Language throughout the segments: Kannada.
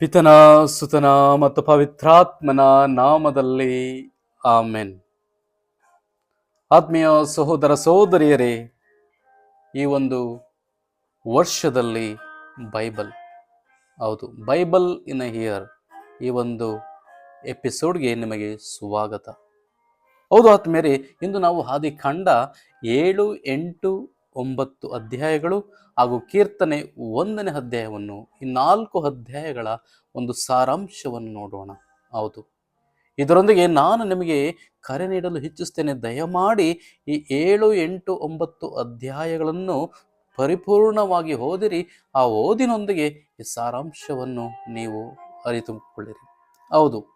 ಪಿತನ, ಸುತನ ಮತ್ತು ಪವಿತ್ರಾತ್ಮನ ನಾಮದಲ್ಲಿ ಆಮೆನ್. ಆತ್ಮೀಯ ಸಹೋದರ ಸಹೋದರಿಯರೇ, ಈ ಒಂದು ವರ್ಷದಲ್ಲಿ ಬೈಬಲ್, ಹೌದು, ಬೈಬಲ್ ಇನ್ ಅ ಹಿಯರ್, ಈ ಒಂದು ಎಪಿಸೋಡ್ಗೆ ನಿಮಗೆ ಸ್ವಾಗತ. ಹೌದು ಆತ್ಮೀಯರೇ, ಇಂದು ನಾವು ಹಾದಿ ಕಂಡ ಏಳು ಎಂಟು ಒಂಬತ್ತು ಅಧ್ಯಾಯಗಳು ಹಾಗೂ ಕೀರ್ತನೆ ಒಂದನೇ ಅಧ್ಯಾಯವನ್ನು ಈ ನಾಲ್ಕು ಅಧ್ಯಾಯಗಳ ಒಂದು ಸಾರಾಂಶವನ್ನು ನೋಡೋಣ. ಹೌದು. ಇದರೊಂದಿಗೆ ನಾನು ನಿಮಗೆ ಕರೆ ನೀಡಲು ಹೆಚ್ಚಿಸ್ತೇನೆ ದಯಮಾಡಿ ಈ ಏಳು, ಎಂಟು, ಒಂಬತ್ತು ಅಧ್ಯಾಯಗಳನ್ನು ಪರಿಪೂರ್ಣವಾಗಿ ಓದಿರಿ. ಆ ಓದಿನೊಂದಿಗೆ ಈ ಸಾರಾಂಶವನ್ನು ನೀವು ಅರಿತುಕೊಳ್ಳಿರಿ. ಹೌದು.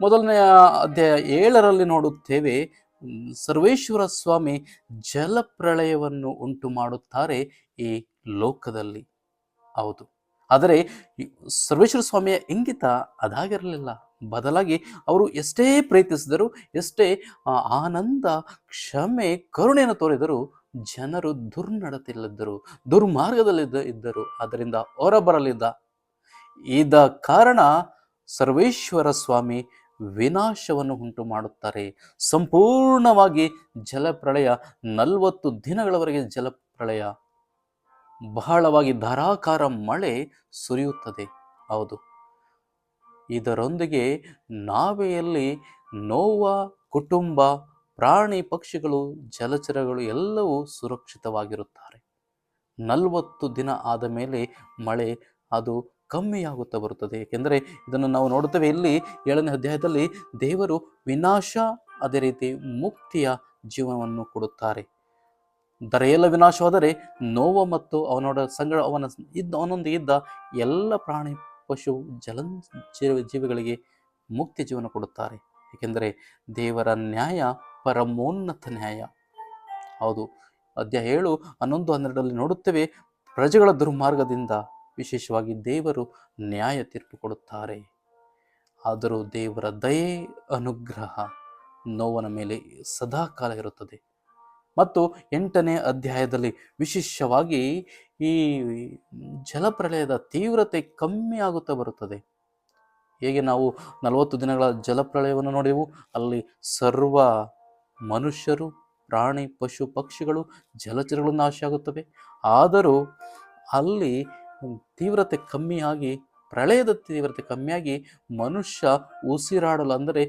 ಮೊದಲನೆಯ ಅಧ್ಯಾಯ ಏಳರಲ್ಲಿ ನೋಡುತ್ತೇವೆ ಸರ್ವೇಶ್ವರ ಸ್ವಾಮಿ ಜಲಪ್ರಳಯವನ್ನು ಉಂಟು ಮಾಡುತ್ತಾರೆ ಈ ಲೋಕದಲ್ಲಿ. ಹೌದು. ಆದರೆ ಸರ್ವೇಶ್ವರ ಸ್ವಾಮಿಯ ಇಂಗಿತ ಅದಾಗಿರಲಿಲ್ಲ. ಬದಲಾಗಿ ಅವರು ಎಷ್ಟೇ ಪ್ರಯತ್ನಿಸಿದರು, ಎಷ್ಟೇ ಆನಂದ, ಕ್ಷಮೆ, ಕರುಣೆಯನ್ನು ತೋರಿದರು ಜನರು ದುರ್ನಡತಿಲ್ಲದ್ದರು ದುರ್ಮಾರ್ಗದಲ್ಲಿದ್ದ ಇದ್ದರು. ಅದರಿಂದ ಹೊರಬರಲಿದ್ದ ಇದ ಕಾರಣ ಸರ್ವೇಶ್ವರ ಸ್ವಾಮಿ ವಿನಾಶವನ್ನು ಉಂಟು ಮಾಡುತ್ತಾರೆ. ಸಂಪೂರ್ಣವಾಗಿ ಜಲಪ್ರಳಯ, ನಲವತ್ತು ದಿನಗಳವರೆಗೆ ಜಲಪ್ರಳಯ. ಬಹಳವಾಗಿ ಧಾರಾಕಾರ ಮಳೆ ಸುರಿಯುತ್ತದೆ. ಹೌದು. ಇದರೊಂದಿಗೆ ನಾವೆಯಲ್ಲಿ ನೋವ, ಕುಟುಂಬ, ಪ್ರಾಣಿ ಪಕ್ಷಿಗಳು, ಜಲಚರಗಳು ಎಲ್ಲವೂ ಸುರಕ್ಷಿತವಾಗಿರುತ್ತಾರೆ. ನಲವತ್ತು ದಿನ ಆದ ಮೇಲೆ ಮಳೆ ಅದು ಕಮ್ಮಿಯಾಗುತ್ತಾ ಬರುತ್ತದೆ. ಏಕೆಂದರೆ ಇದನ್ನು ನಾವು ನೋಡುತ್ತೇವೆ, ಇಲ್ಲಿ ಏಳನೇ ಅಧ್ಯಾಯದಲ್ಲಿ ದೇವರು ವಿನಾಶ, ಅದೇ ರೀತಿ ಮುಕ್ತಿಯ ಜೀವನವನ್ನು ಕೊಡುತ್ತಾರೆ. ದರೆಯೆಲ್ಲ ವಿನಾಶವಾದರೆ ನೋವು ಮತ್ತು ಅವನೋಡ ಸಂಗಡ ಅವನ ಇದ್ದ, ಅವನೊಂದಿಗೆ ಇದ್ದ ಎಲ್ಲ ಪ್ರಾಣಿ, ಪಶು, ಜಲ ಜೀವ- ಜೀವಿಗಳಿಗೆ ಮುಕ್ತಿ ಜೀವನ ಕೊಡುತ್ತಾರೆ. ಏಕೆಂದರೆ ದೇವರ ನ್ಯಾಯ ಪರಮೋನ್ನತ ನ್ಯಾಯ. ಹೌದು, ಅಧ್ಯಾಯ ಏಳು ಹನ್ನೊಂದು ಹನ್ನೆರಡರಲ್ಲಿ ನೋಡುತ್ತೇವೆ, ಪ್ರಜೆಗಳ ದುರ್ಮಾರ್ಗದಿಂದ ವಿಶೇಷವಾಗಿ ದೇವರು ನ್ಯಾಯ ತೀರ್ಪು ಕೊಡುತ್ತಾರೆ ಆದರೂ ದೇವರ ದಯೆ, ಅನುಗ್ರಹ ನೋವನ ಮೇಲೆ ಸದಾಕಾಲ ಇರುತ್ತದೆ. ಮತ್ತು ಎಂಟನೇ ಅಧ್ಯಾಯದಲ್ಲಿ ವಿಶೇಷವಾಗಿ ಈ ಜಲಪ್ರಳಯದ ತೀವ್ರತೆ ಕಮ್ಮಿ ಆಗುತ್ತಾ ಬರುತ್ತದೆ. ಹೇಗೆ ನಾವು ನಲವತ್ತು ದಿನಗಳ ಜಲಪ್ರಳಯವನ್ನು ನೋಡೆವು ಅಲ್ಲಿ ಸರ್ವ ಮನುಷ್ಯರು, ಪ್ರಾಣಿ, ಪಶು, ಪಕ್ಷಿಗಳು, ಜಲಚರಗಳು ನಾಶ ಆಗುತ್ತವೆ ಆದರೂ ಅಲ್ಲಿ ತೀವ್ರತೆ ಕಮ್ಮಿಯಾಗಿ ಪ್ರಳಯದ ತೀವ್ರತೆ ಕಮ್ಮಿಯಾಗಿ ಮನುಷ್ಯ ಉಸಿರಾಡಲು, ಅಂದರೆ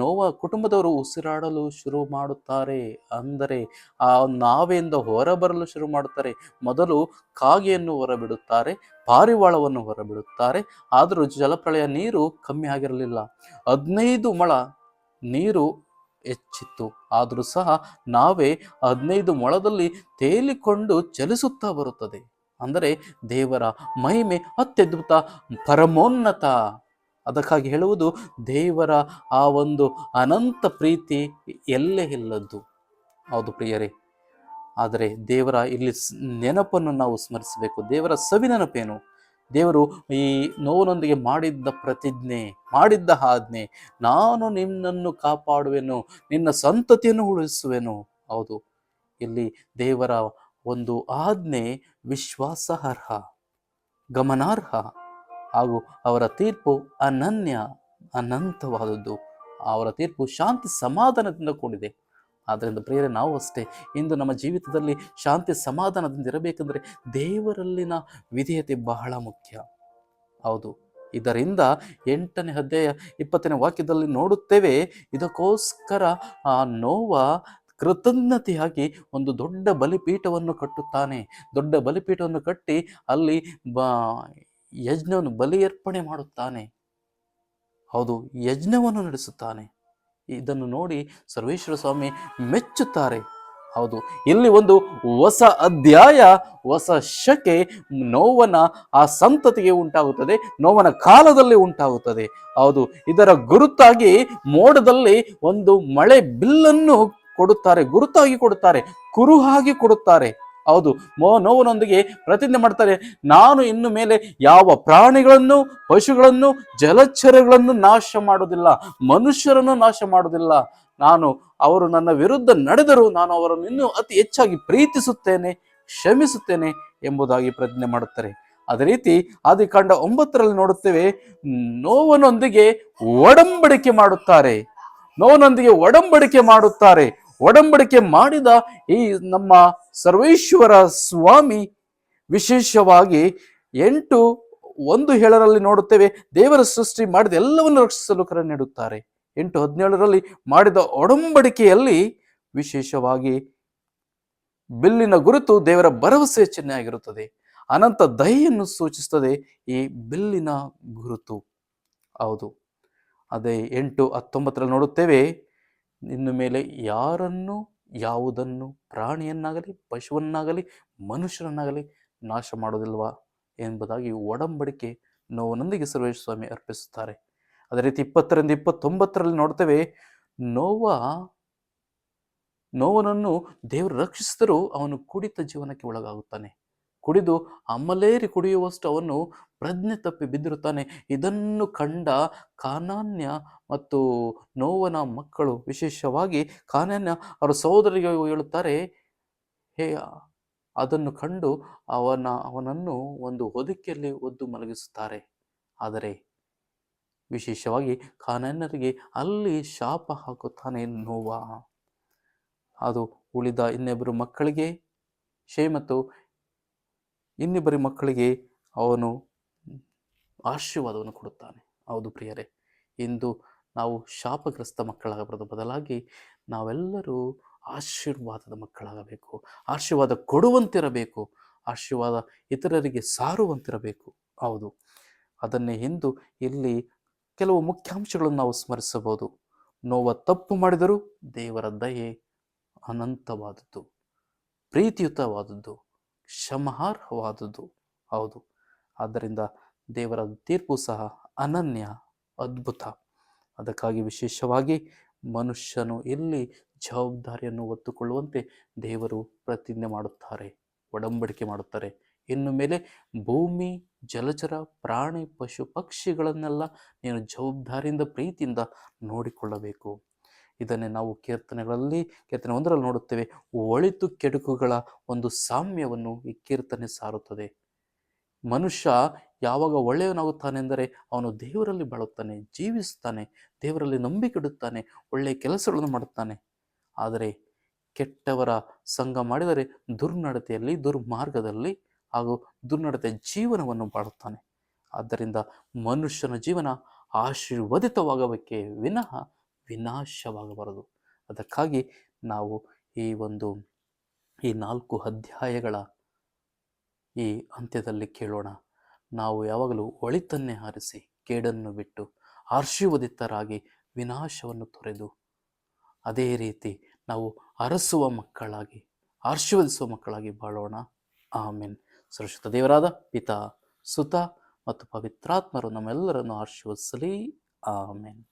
ನೋವ ಕುಟುಂಬದವರು ಉಸಿರಾಡಲು ಶುರು ಮಾಡುತ್ತಾರೆ. ಅಂದರೆ ಆ ನಾವೆಯಿಂದ ಹೊರಬರಲು ಶುರು ಮಾಡುತ್ತಾರೆ. ಮೊದಲು ಕಾಗೆಯನ್ನು ಹೊರಬಿಡುತ್ತಾರೆ, ಪಾರಿವಾಳವನ್ನು ಹೊರಬಿಡುತ್ತಾರೆ. ಆದರೂ ಜಲಪ್ರಳಯ ನೀರು ಕಮ್ಮಿ ಆಗಿರಲಿಲ್ಲ. ಹದಿನೈದು ಮೊಳ ನೀರು ಹೆಚ್ಚಿತ್ತು. ಆದರೂ ಸಹ ನಾವೇ ಹದಿನೈದು ಮೊಳದಲ್ಲಿ ತೇಲಿಕೊಂಡು ಚಲಿಸುತ್ತಾ ಬರುತ್ತದೆ. ಅಂದರೆ ದೇವರ ಮಹಿಮೆ ಅತ್ಯದ್ಭುತ, ಪರಮೋನ್ನತ. ಅದಕ್ಕಾಗಿ ಹೇಳುವುದು, ದೇವರ ಆ ಒಂದು ಅನಂತ ಪ್ರೀತಿ ಎಲ್ಲೇ ಇಲ್ಲದ್ದು. ಹೌದು ಪ್ರಿಯರೇ. ಆದರೆ ದೇವರ ಇಲ್ಲಿ ನೆನಪನ್ನು ನಾವು ಸ್ಮರಿಸಬೇಕು. ದೇವರ ಸವಿ ನೆನಪೇನು ದೇವರು ಈ ನೋವಿನೊಂದಿಗೆ ಮಾಡಿದ್ದ ಪ್ರತಿಜ್ಞೆ, ಮಾಡಿದ್ದ ಆಜ್ಞೆ, ನಾನು ನಿನ್ನನ್ನು ಕಾಪಾಡುವೆನು, ನಿನ್ನ ಸಂತತಿಯನ್ನು ಉಳಿಸುವೆನು. ಹೌದು. ಇಲ್ಲಿ ದೇವರ ಒಂದು ಆಜ್ಞೆ ವಿಶ್ವಾಸಾರ್ಹ ಗಮನಾರ್ಹ ಹಾಗೂ ಅವರ ತೀರ್ಪು ಅನನ್ಯ, ಅನಂತವಾದದ್ದು. ಅವರ ತೀರ್ಪು ಶಾಂತಿ ಸಮಾಧಾನದಿಂದ ಕೂಡಿದೆ. ಆದ್ದರಿಂದ ಪ್ರೇರೆ ನಾವು ಅಷ್ಟೇ. ಇಂದು ನಮ್ಮ ಜೀವಿತದಲ್ಲಿ ಶಾಂತಿ ಸಮಾಧಾನದಿಂದ ಇರಬೇಕೆಂದರೆ ದೇವರಲ್ಲಿನ ವಿಧೇಯತೆ ಬಹಳ ಮುಖ್ಯ. ಹೌದು. ಇದರಿಂದ ಎಂಟನೇ ಅಧ್ಯಾಯ ಇಪ್ಪತ್ತನೇ ವಾಕ್ಯದಲ್ಲಿ ನೋಡುತ್ತೇವೆ, ಇದಕ್ಕೋಸ್ಕರ ಆ ನೋವ ಕೃತಜ್ಞತೆಯಾಗಿ ಒಂದು ದೊಡ್ಡ ಬಲಿಪೀಠವನ್ನು ಕಟ್ಟುತ್ತಾನೆ. ದೊಡ್ಡ ಬಲಿಪೀಠವನ್ನು ಕಟ್ಟಿ ಅಲ್ಲಿ ಬ ಯಜ್ಞವನ್ನು ಬಲಿಯರ್ಪಣೆ ಮಾಡುತ್ತಾನೆ. ಹೌದು, ಯಜ್ಞವನ್ನು ನಡೆಸುತ್ತಾನೆ. ಇದನ್ನು ನೋಡಿ ಸರ್ವೇಶ್ವರ ಸ್ವಾಮಿ ಮೆಚ್ಚುತ್ತಾರೆ. ಹೌದು, ಇಲ್ಲಿ ಒಂದು ಹೊಸ ಅಧ್ಯಾಯ, ಹೊಸ ಶಕೆ ನೋವನ ಆ ಸಂತತಿಗೆ ಉಂಟಾಗುತ್ತದೆ, ನೋವನ ಕಾಲದಲ್ಲಿ ಉಂಟಾಗುತ್ತದೆ. ಹೌದು, ಇದರ ಗುರುತಾಗಿ ಮೋಡದಲ್ಲಿ ಒಂದು ಮಳೆ ಬಿಲ್ಲನ್ನು ಕೊಡುತ್ತಾರೆ, ಗುರುತಾಗಿ ಕೊಡುತ್ತಾರೆ, ಕುರುಹಾಗಿ ಕೊಡುತ್ತಾರೆ. ಹೌದು ಮೋ ನೋವನೊಂದಿಗೆ ಪ್ರತಿಜ್ಞೆ ಮಾಡ್ತಾರೆ, ನಾನು ಇನ್ನು ಮೇಲೆ ಯಾವ ಪ್ರಾಣಿಗಳನ್ನು, ಪಶುಗಳನ್ನು, ಜಲಚರಗಳನ್ನು ನಾಶ ಮಾಡುವುದಿಲ್ಲ, ಮನುಷ್ಯರನ್ನು ನಾಶ ಮಾಡುವುದಿಲ್ಲ. ನಾನು ಅವರು ನನ್ನ ವಿರುದ್ಧ ನಡೆದರೂ ನಾನು ಅವರನ್ನು ಇನ್ನೂ ಅತಿ ಹೆಚ್ಚಾಗಿ ಪ್ರೀತಿಸುತ್ತೇನೆ, ಕ್ಷಮಿಸುತ್ತೇನೆ ಎಂಬುದಾಗಿ ಪ್ರತಿಜ್ಞೆ ಮಾಡುತ್ತಾರೆ. ಅದೇ ರೀತಿ ಆದಿಕಾಂಡ ಒಂಬತ್ತರಲ್ಲಿ ನೋಡುತ್ತೇವೆ, ನೋವನೊಂದಿಗೆ ಒಡಂಬಡಿಕೆ ಮಾಡುತ್ತಾರೆ, ನೋವನೊಂದಿಗೆ ಒಡಂಬಡಿಕೆ ಮಾಡುತ್ತಾರೆ ಒಡಂಬಡಿಕೆ ಮಾಡಿದ ಈ ನಮ್ಮ ಸರ್ವೇಶ್ವರ ಸ್ವಾಮಿ, ವಿಶೇಷವಾಗಿ ಎಂಟು ಒಂದು ಏಳರಲ್ಲಿ ನೋಡುತ್ತೇವೆ, ದೇವರ ಸೃಷ್ಟಿ ಮಾಡಿದ ಎಲ್ಲವನ್ನು ರಕ್ಷಿಸಲು ಕರೆ ನೀಡುತ್ತಾರೆ. ಎಂಟು ಹದಿನೇಳರಲ್ಲಿ ಮಾಡಿದ ಒಡಂಬಡಿಕೆಯಲ್ಲಿ ವಿಶೇಷವಾಗಿ ಬಿಲ್ಲಿನ ಗುರುತು ದೇವರ ಭರವಸೆ ಚಿಹ್ನೆ ಆಗಿರುತ್ತದೆ ಅನಂತ ದಯೆಯನ್ನು ಸೂಚಿಸುತ್ತದೆ ಈ ಬಿಲ್ಲಿನ ಗುರುತು. ಹೌದು. ಅದೇ ಎಂಟು ಹತ್ತೊಂಬತ್ತರಲ್ಲಿ ನೋಡುತ್ತೇವೆ ಇನ್ನು ಮೇಲೆ ಯಾರನ್ನು, ಯಾವುದನ್ನು ಪ್ರಾಣಿಯನ್ನಾಗಲಿ, ಪಶುವನ್ನಾಗಲಿ, ಮನುಷ್ಯರನ್ನಾಗಲಿ ನಾಶ ಮಾಡೋದಿಲ್ವಾ ಎಂಬುದಾಗಿ ಒಡಂಬಡಿಕೆ ನೋವನೊಂದಿಗೆ ಸರ್ವೇಶ್ವರ ಸ್ವಾಮಿ ಅರ್ಪಿಸುತ್ತಾರೆ. ಅದೇ ರೀತಿ ಇಪ್ಪತ್ತರಿಂದ ಇಪ್ಪತ್ತೊಂಬತ್ತರಲ್ಲಿ ನೋಡ್ತೇವೆ, ನೋವ, ನೋವನನ್ನು ದೇವರು ರಕ್ಷಿಸಿದರೂ ಅವನು ಕುಡಿತ ಜೀವನಕ್ಕೆ ಒಳಗಾಗುತ್ತಾನೆ. ಕುಡಿದು ಅಮಲೇರಿ ಕುಡಿಯುವಷ್ಟು ಅವನು ಪ್ರಜ್ಞೆ ತಪ್ಪಿ ಬಿದ್ದಿರುತ್ತಾನೆ. ಇದನ್ನು ಕಂಡ ಕಾನಾನ್ಯ ಮತ್ತು ನೋವನ ಮಕ್ಕಳು ವಿಶೇಷವಾಗಿ ಕಾನನ ಅವರ ಸಹೋದರಿಗೆ ಹೇಳುತ್ತಾರೆ, ಹೇ, ಅದನ್ನು ಕಂಡು ಅವನ, ಅವನನ್ನು ಒಂದು ಹೊದಿಕೆಯಲ್ಲಿ ಒದ್ದು ಮಲಗಿಸುತ್ತಾರೆ. ಆದರೆ ವಿಶೇಷವಾಗಿ ಕಾನನ್ನರಿಗೆ ಅಲ್ಲಿ ಶಾಪ ಹಾಕುತ್ತಾನೆ ನೋವ. ಅದು ಉಳಿದ ಇನ್ನಿಬ್ಬರು ಮಕ್ಕಳಿಗೆ ಶೇ ಮತ್ತು ಇನ್ನಿಬ್ಬರು ಮಕ್ಕಳಿಗೆ ಅವನು ಆಶೀರ್ವಾದವನ್ನು ಕೊಡುತ್ತಾನೆ. ಹೌದು ಪ್ರಿಯರೇ, ಇಂದು ನಾವು ಶಾಪಗ್ರಸ್ತ ಮಕ್ಕಳಾಗಬಾರದು. ಬದಲಾಗಿ ನಾವೆಲ್ಲರೂ ಆಶೀರ್ವಾದದ ಮಕ್ಕಳಾಗಬೇಕು. ಆಶೀರ್ವಾದ ಕೊಡುವಂತಿರಬೇಕು. ಆಶೀರ್ವಾದ ಇತರರಿಗೆ ಸಾರುವಂತಿರಬೇಕು. ಹೌದು. ಅದನ್ನೇ ಹಿಂದು ಇಲ್ಲಿ ಕೆಲವು ಮುಖ್ಯಾಂಶಗಳನ್ನು ನಾವು ಸ್ಮರಿಸಬಹುದು. ನೋವ ತಪ್ಪು ಮಾಡಿದರೂ ದೇವರ ದಯೆ ಅನಂತವಾದದ್ದು. ಪ್ರೀತಿಯುತವಾದದ್ದು. ಕ್ಷಮಾರ್ಹವಾದದ್ದು. ಹೌದು. ಆದ್ದರಿಂದ ದೇವರ ತೀರ್ಪು ಸಹ ಅನನ್ಯ, ಅದ್ಭುತ. ಅದಕ್ಕಾಗಿ ವಿಶೇಷವಾಗಿ ಮನುಷ್ಯನು ಎಲ್ಲಿ ಜವಾಬ್ದಾರಿಯನ್ನು ಒತ್ತುಕೊಳ್ಳುವಂತೆ ದೇವರು ಪ್ರತಿಜ್ಞೆ ಮಾಡುತ್ತಾರೆ, ಒಡಂಬಡಿಕೆ ಮಾಡುತ್ತಾರೆ. ಇನ್ನು ಮೇಲೆ ಭೂಮಿ, ಜಲಚರ, ಪ್ರಾಣಿ, ಪಶು, ಪಕ್ಷಿಗಳನ್ನೆಲ್ಲ ನೀನು ಜವಾಬ್ದಾರಿಯಿಂದ, ಪ್ರೀತಿಯಿಂದ ನೋಡಿಕೊಳ್ಳಬೇಕು. ಇದನ್ನೇ ನಾವು ಕೀರ್ತನೆಗಳಲ್ಲಿ, ಕೀರ್ತನೆ ಒಂದರಲ್ಲಿ ನೋಡುತ್ತೇವೆ. ಒಳಿತು ಕೆಡುಕುಗಳ ಒಂದು ಸಾಮ್ಯವನ್ನು ಈ ಕೀರ್ತನೆ ಸಾರುತ್ತದೆ. ಮನುಷ್ಯ ಯಾವಾಗ ಒಳ್ಳೆಯವನಾಗುತ್ತಾನೆ ಎಂದರೆ ಅವನು ದೇವರಲ್ಲಿ ಬಾಳುತ್ತಾನೆ, ಜೀವಿಸುತ್ತಾನೆ, ದೇವರಲ್ಲಿ ನಂಬಿಕೆ ಇಡುತ್ತಾನೆ, ಒಳ್ಳೆಯ ಕೆಲಸಗಳನ್ನು ಮಾಡುತ್ತಾನೆ. ಆದರೆ ಕೆಟ್ಟವರ ಸಂಘ ಮಾಡಿದರೆ ದುರ್ನಡತೆಯಲ್ಲಿ, ದುರ್ಮಾರ್ಗದಲ್ಲಿ ಹಾಗೂ ದುರ್ನಡತೆ ಜೀವನವನ್ನು ಬಾಳುತ್ತಾನೆ. ಆದ್ದರಿಂದ ಮನುಷ್ಯನ ಜೀವನ ಆಶೀರ್ವದಿತವಾಗಬೇಕೇ ವಿನಃ ವಿನಾಶವಾಗಬಾರದು. ಅದಕ್ಕಾಗಿ ನಾವು ಈ ಒಂದು, ಈ ನಾಲ್ಕು ಅಧ್ಯಾಯಗಳ ಈ ಅಂತ್ಯದಲ್ಲಿ ಕೇಳೋಣ. ನಾವು ಯಾವಾಗಲೂ ಒಳಿತನ್ನೇ ಹಾರಿಸಿ ಕೇಡನ್ನು ಬಿಟ್ಟು ಆಶೀರ್ವದಿತರಾಗಿ ವಿನಾಶವನ್ನು ತೊರೆದು, ಅದೇ ರೀತಿ ನಾವು ಅರಸುವ ಮಕ್ಕಳಾಗಿ, ಆಶೀರ್ವದಿಸುವ ಮಕ್ಕಳಾಗಿ ಬಾಳೋಣ. ಆಮೇನ್. ಸುರಕ್ಷಿತ ದೇವರಾದ ಪಿತಾ, ಸುತ ಮತ್ತು ಪವಿತ್ರಾತ್ಮರು ನಮ್ಮೆಲ್ಲರನ್ನು ಆಶೀರ್ವದಿಸಲಿ. ಆಮೇನ್.